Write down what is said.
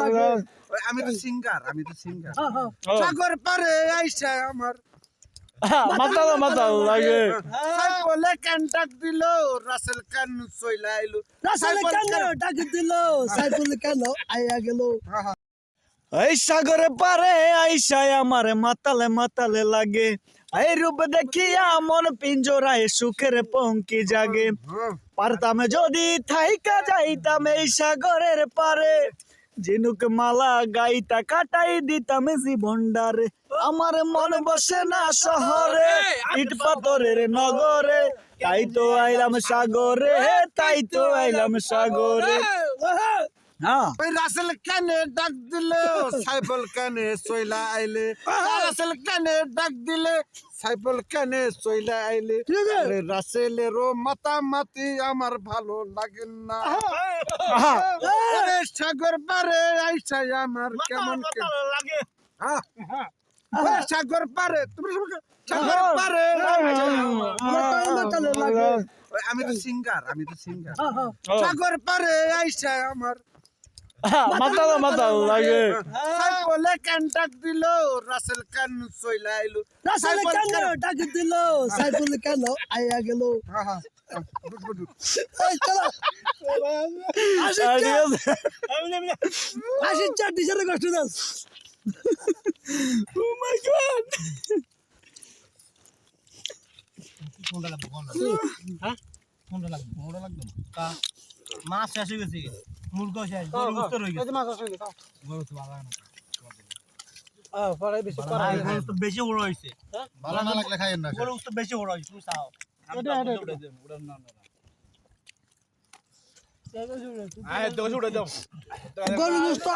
লাগে। আমি তো সিঙ্গার আমি তো সিঙ্গার হ্যাঁ হ্যাঁ। সাগর পারে আইসা আমার। মাতালে মাতাল লাগে বলে কান্টাক দিল রাসেল চইলা আইলো। রাসালে কেন ডাক দিল সাইফুল কেন আইয়া গেল। এই সাগরে পারে আইসায় আমার মাতালে মাতালে লাগে। এই রূপ দেখিয়া মন পিঞ্জরায় সুখের পঙ্কি জাগে। পারতাম যদি থাইকা যাইতাম এই সাগরের পারে। জিনুক মালা গাইতা কাটাই দিতাম জীবনডারে আমার মন বসে না শহরে ইট পাথরের নগরে। তাই তো আইলাম সাগরে তাই তো আইলাম সাগরে। ওই রাসেল কানে ডাক দিল সাইফল কানে চইলা আইলে। রাসেল কানে ডাক দিলে সাইফল কানে চইলা আইলে। আরে রাসেলেরও মাতা মাতি আমার ভালো লাগে না। সাগর পারে আইসাই আমার কেমন লাগে। হ্যাঁ। সাগর পারে তুমি সাগর পারে আমি তো সিঙ্গার আমি তো সিঙ্গার হ্যাঁ হ্যাঁ। সাগর পারে আইসা আমার মাতাল মাতাল লাগে। বলে কান্টাক দিল রাসেল কান চইলা আইলো। রাসালে কেন ডাক দিল সাইফুল কেন আইয়া গেল? হ্যাঁ, হ্যাঁ, হ্যাঁ, বুট, বুট, বুট। এই চলো। আসি আর চা ঠিক আছে। আসি চা টিচারে কষ্ট দাও। Oh my god! কোনটা লাগবে কোনটা হ্যাঁ? কোনটা লাগবে? কোনটা লাগবে? মাছ শেষ হয়ে গেছে। মুরগো শেষ গরু হয়ে। গেছে। গরু তো ভালো না হ্যাঁ পরে বেশি ভাই, গরু তো বেশি বড় হয়েছে। ভালো না লাগলে খাইয়েন না। গরু তো বেশি বড় হয়েছে তুমি চাও। এটা, এটা, এটা। আয় দোষ উঠে দাও গরু গোস্ত